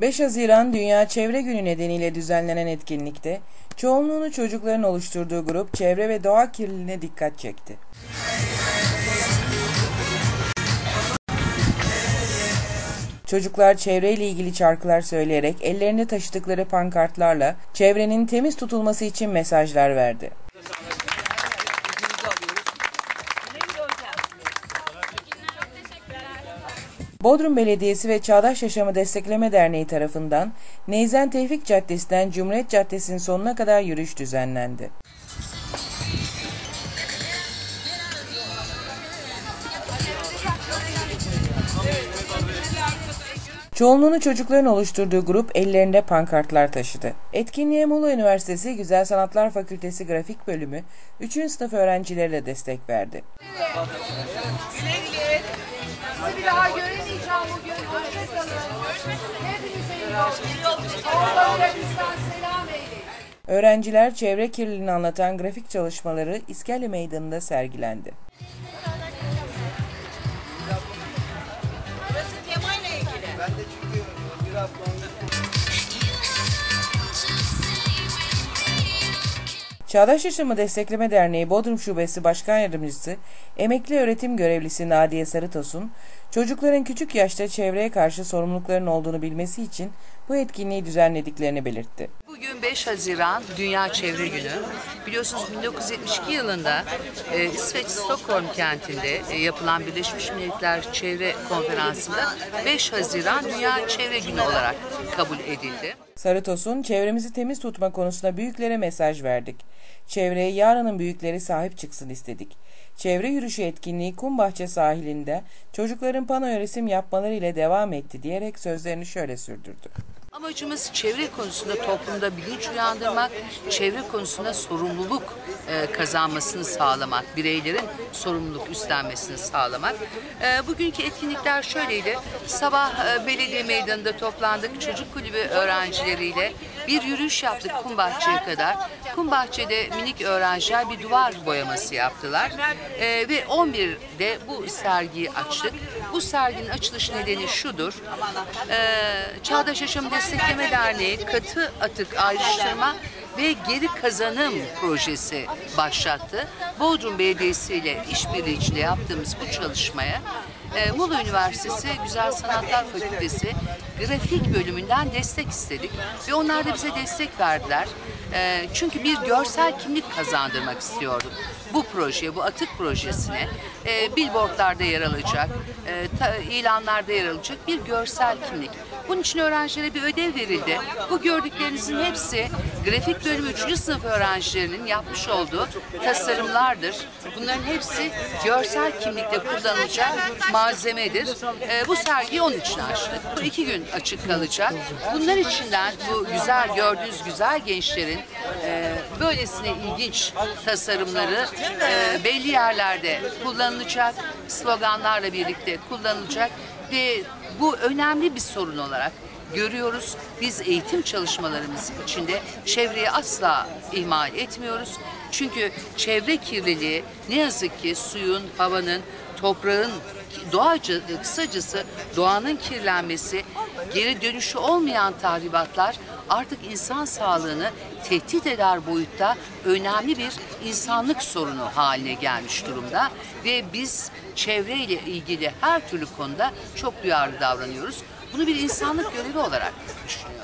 5 Haziran Dünya Çevre Günü nedeniyle düzenlenen etkinlikte çoğunluğunu çocukların oluşturduğu grup çevre ve doğa kirliliğine dikkat çekti. Çocuklar çevreyle ilgili şarkılar söyleyerek ellerinde taşıdıkları pankartlarla çevrenin temiz tutulması için mesajlar verdi. Bodrum Belediyesi ve Çağdaş Yaşamı Destekleme Derneği tarafından Neyzen Tevfik Caddesi'nden Cumhuriyet Caddesi'nin sonuna kadar yürüyüş düzenlendi. Çoğunluğunu çocukların oluşturduğu grup ellerinde pankartlar taşıdı. Etkinliğe Muğla Üniversitesi Güzel Sanatlar Fakültesi Grafik Bölümü 3. sınıf öğrencileri de destek verdi. Güle güle. Sizi bir daha göremeyeceğim Öğrenciler çevre kirliliğini anlatan grafik çalışmaları İskele Meydanı'nda sergilendi. Çağdaş Yaşamı Destekleme Derneği Bodrum Şubesi Başkan Yardımcısı, emekli öğretim görevlisi Nadiye Sarıtosun, çocukların küçük yaşta çevreye karşı sorumlulukların olduğunu bilmesi için bu etkinliği düzenlediklerini belirtti. Bugün 5 Haziran Dünya Çevre Günü. Biliyorsunuz 1972 yılında e, İsveç Stockholm kentinde e, yapılan Birleşmiş Milletler Çevre Konferansı'nda 5 Haziran Dünya Çevre Günü olarak kabul edildi. Sarıtosun, çevremizi temiz tutma konusunda büyüklere mesaj verdik. Çevreye yarının büyükleri sahip çıksın istedik. Çevre yürüyüşü etkinliği Kumbahçe sahilinde çocukların pano resim yapmaları ile devam etti diyerek sözlerini şöyle sürdürdü. Amacımız çevre konusunda toplumda bilinç uyandırmak, çevre konusunda sorumluluk e, kazanmasını sağlamak, bireylerin sorumluluk üstlenmesini sağlamak. E, bugünkü etkinlikler şöyleydi. Sabah e, belediye meydanında toplandık. Çocuk kulübü öğrencileriyle bir yürüyüş yaptık Kumbahçe'ye kadar. Kumbahçe'de minik öğrenciler bir duvar boyaması yaptılar. E, ve 11'de bu sergiyi açtık. Bu serginin açılış nedeni şudur. E, Çağdaş Yaşam Destekleme Derneği katı atık ayrıştırma ve geri kazanım projesi başlattı. Bodrum Belediyesi ile işbirliği yaptığımız bu çalışmaya e, Muğla Üniversitesi Güzel Sanatlar Fakültesi grafik bölümünden destek istedik ve onlar da bize destek verdiler. E, çünkü bir görsel kimlik kazandırmak istiyorduk bu projeye, bu atık projesine e, billboardlarda yer alacak, e, ta, ilanlarda yer alacak bir görsel kimlik. Bunun için öğrencilere bir ödev verildi. Bu gördüklerinizin hepsi grafik bölümü 3. sınıf öğrencilerinin yapmış olduğu tasarımlardır. Bunların hepsi görsel kimlikte kullanılacak malzemedir. E, bu sergiyi onun için açtık. Bu iki gün açık kalacak. Bunlar içinden bu güzel gördüğünüz güzel gençlerin e, böylesine ilginç tasarımları e, belli yerlerde kullanılacak, sloganlarla birlikte kullanılacak ve bu önemli bir sorun olarak görüyoruz. Biz eğitim çalışmalarımız içinde çevreyi asla ihmal etmiyoruz. Çünkü çevre kirliliği ne yazık ki suyun, havanın, toprağın doğacı, kısacası doğanın kirlenmesi, geri dönüşü olmayan tahribatlar artık insan sağlığını tehdit eder boyutta önemli bir insanlık sorunu haline gelmiş durumda ve biz çevreyle ilgili her türlü konuda çok duyarlı davranıyoruz. Bunu bir insanlık görevi olarak düşünüyoruz.